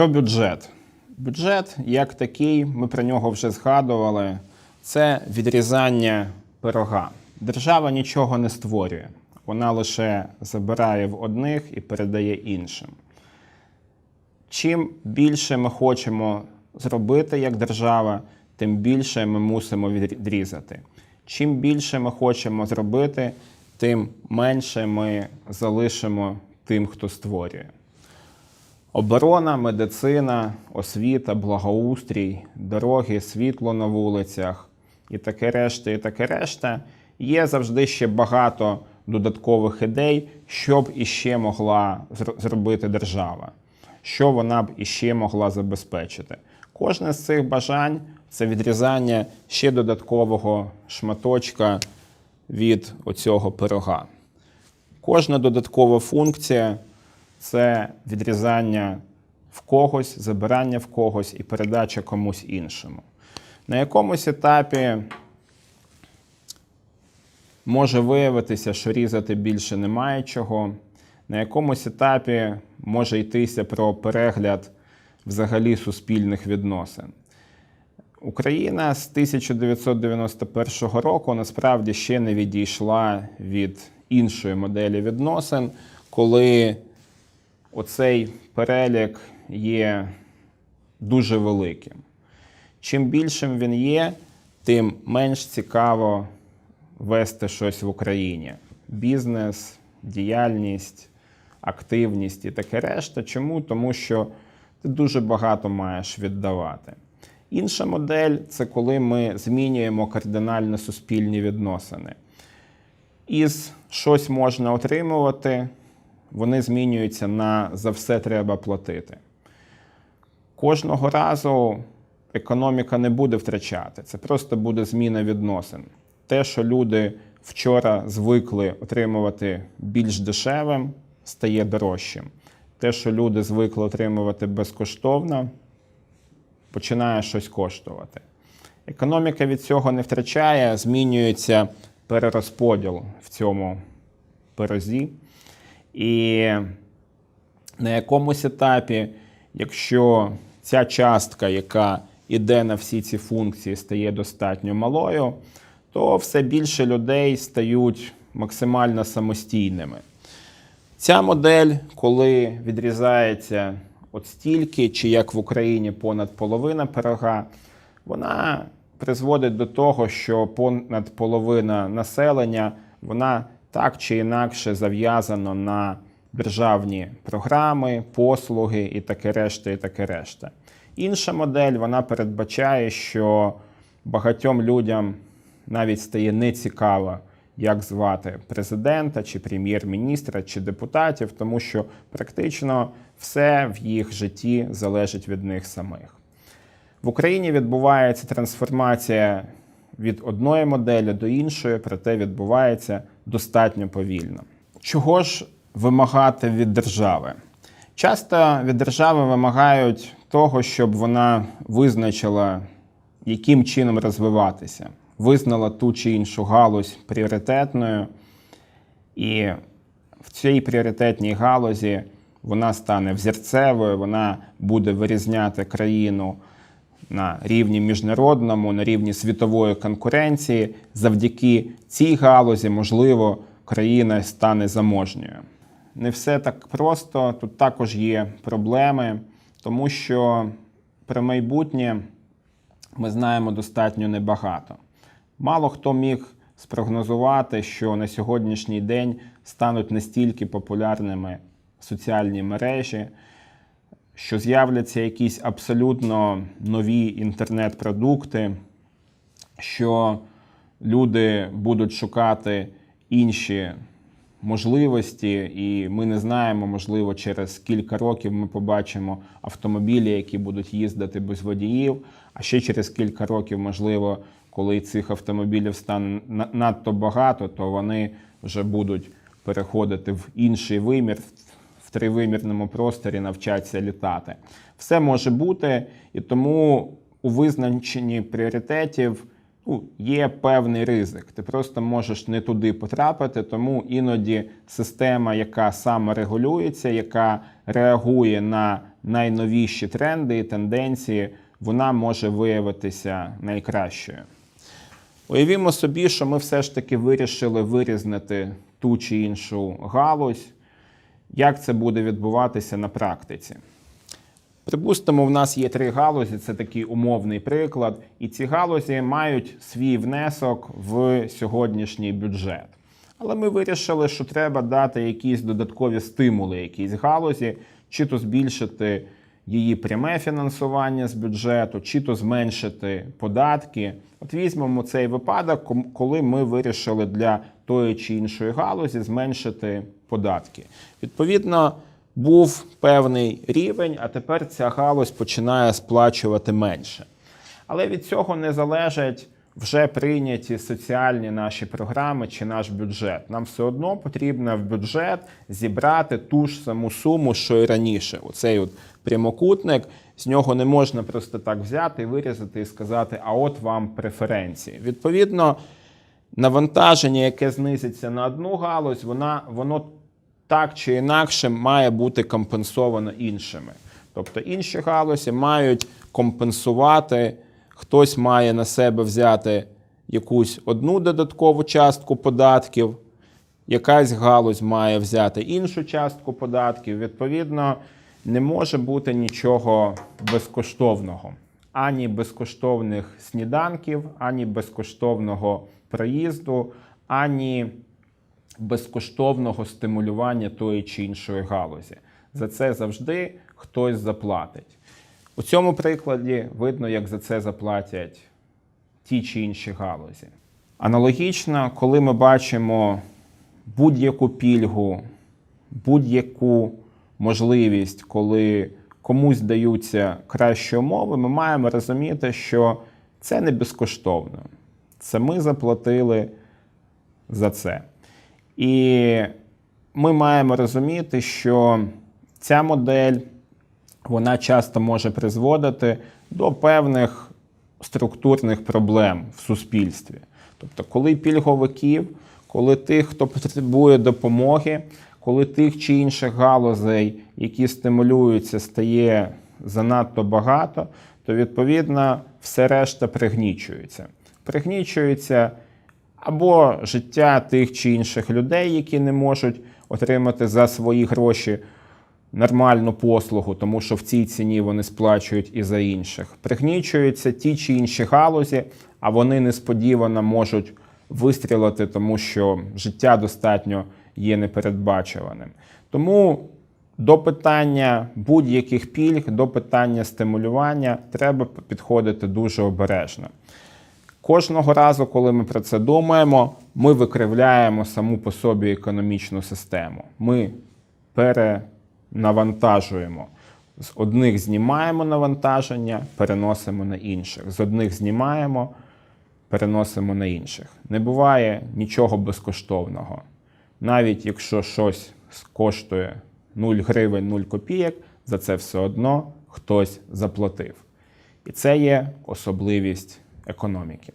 Про бюджет. Бюджет, як такий, ми про нього вже згадували, це відрізання пирога. Держава нічого не створює, вона лише забирає в одних і передає іншим. Чим більше ми хочемо зробити як держава, тим більше ми мусимо відрізати. Чим більше ми хочемо зробити, тим менше ми залишимо тим, хто створює. Оборона, медицина, освіта, благоустрій, дороги, світло на вулицях і таке решта, і таке решта. Є завжди ще багато додаткових ідей, що б іще могла зр- зробити держава, що вона б іще могла забезпечити. Кожне з цих бажань це відрізання ще додаткового шматочка від оцього пирога. Кожна додаткова функція це відрізання в когось, забирання в когось і передача комусь іншому. На якомусь етапі може виявитися, що різати більше немає чого. На якомусь етапі може йтися про перегляд взагалі суспільних відносин. Україна з 1991 року насправді ще не відійшла від іншої моделі відносин, коли оцей перелік є дуже великим. Чим більшим він є, тим менш цікаво вести щось в Україні. Бізнес, діяльність, активність і таке решта. Чому? Тому що ти дуже багато маєш віддавати. Інша модель це коли ми змінюємо кардинально суспільні відносини. Із щось можна отримувати, вони змінюються на за все треба платити. Кожного разу економіка не буде втрачати, це просто буде зміна відносин. Те, що люди вчора звикли отримувати більш дешевим, стає дорожчим. Те, що люди звикли отримувати безкоштовно, починає щось коштувати. Економіка від цього не втрачає, змінюється перерозподіл в цьому пирозі. І на якомусь етапі, якщо ця частка, яка йде на всі ці функції, стає достатньо малою, то все більше людей стають максимально самостійними. Ця модель, коли відрізається от стільки, чи як в Україні понад половина пирога, вона призводить до того, що понад половина населення вона так чи інакше зав'язана на державні програми, послуги і таке решта, і таке решта. Інша модель вона передбачає, що багатьом людям навіть стає нецікаво, як звати президента, чи прем'єр-міністра, чи депутатів, тому що практично все в їх житті залежить від них самих. В Україні відбувається трансформація від одної моделі до іншої, проте відбувається достатньо повільно. Чого ж вимагати від держави? Часто від держави вимагають того, щоб вона визначила, яким чином розвиватися, визнала ту чи іншу галузь пріоритетною, і в цій пріоритетній галузі вона стане взірцевою, вона буде вирізняти країну на рівні міжнародному, на рівні світової конкуренції. Завдяки цій галузі, можливо, країна стане заможньою. Не все так просто. Тут також є проблеми, тому що про майбутнє ми знаємо достатньо небагато. Мало хто міг спрогнозувати, що на сьогоднішній день стануть настільки популярними соціальні мережі, що з'являться якісь абсолютно нові інтернет-продукти, що люди будуть шукати інші можливості, і ми не знаємо, можливо, через кілька років ми побачимо автомобілі, які будуть їздити без водіїв. А ще через кілька років, можливо, коли цих автомобілів стане надто багато, то вони вже будуть переходити в інший вимір, тривимірному просторі навчатися літати. Все може бути, і тому у визначенні пріоритетів ну, є певний ризик. Ти просто можеш не туди потрапити, тому іноді система, яка саморегулюється, яка реагує на найновіші тренди і тенденції, вона може виявитися найкращою. Уявімо собі, що ми все ж таки вирішили вирізнити ту чи іншу галузь. Як це буде відбуватися на практиці? Припустимо, в нас є три галузі, це такий умовний приклад, і ці галузі мають свій внесок в сьогоднішній бюджет. Але ми вирішили, що треба дати якісь додаткові стимули якійсь галузі, чи то збільшити її пряме фінансування з бюджету, чи то зменшити податки. От візьмемо цей випадок, коли ми вирішили для тої чи іншої галузі зменшити податки. Відповідно, був певний рівень, а тепер ця галузь починає сплачувати менше. Але від цього не залежать вже прийняті соціальні наші програми чи наш бюджет. Нам все одно потрібно в бюджет зібрати ту ж саму суму, що і раніше. Оцей от прямокутник, з нього не можна просто так взяти, вирізати і сказати, а от вам преференції. Відповідно, навантаження, яке знизиться на одну галузь, вона, воно так чи інакше має бути компенсовано іншими. Тобто інші галузі мають компенсувати, хтось має на себе взяти якусь одну додаткову частку податків, якась галузь має взяти іншу частку податків. Відповідно, не може бути нічого безкоштовного. Ані безкоштовних сніданків, ані безкоштовного проїзду, ані безкоштовного стимулювання тої чи іншої галузі. За це завжди хтось заплатить. У цьому прикладі видно, як за це заплатять ті чи інші галузі. Аналогічно, коли ми бачимо будь-яку пільгу, будь-яку можливість, коли комусь даються кращі умови, ми маємо розуміти, що це не безкоштовно. Це ми заплатили за це. І ми маємо розуміти, що ця модель вона часто може призводити до певних структурних проблем в суспільстві. Тобто, коли пільговиків, коли тих, хто потребує допомоги, коли тих чи інших галузей, які стимулюються, стає занадто багато, то відповідно все решта пригнічується. Пригнічується або життя тих чи інших людей, які не можуть отримати за свої гроші нормальну послугу, тому що в цій ціні вони сплачують і за інших. Пригнічуються ті чи інші галузі, а вони несподівано можуть вистрілити, тому що життя достатньо є непередбачуваним. Тому до питання будь-яких пільг, до питання стимулювання треба підходити дуже обережно. Кожного разу, коли ми про це думаємо, ми викривляємо саму по собі економічну систему. Ми перенавантажуємо. З одних знімаємо навантаження, переносимо на інших. З одних знімаємо, переносимо на інших. Не буває нічого безкоштовного. Навіть якщо щось коштує 0 гривень, 0 копійок, за це все одно хтось заплатив. І це є особливість економіки.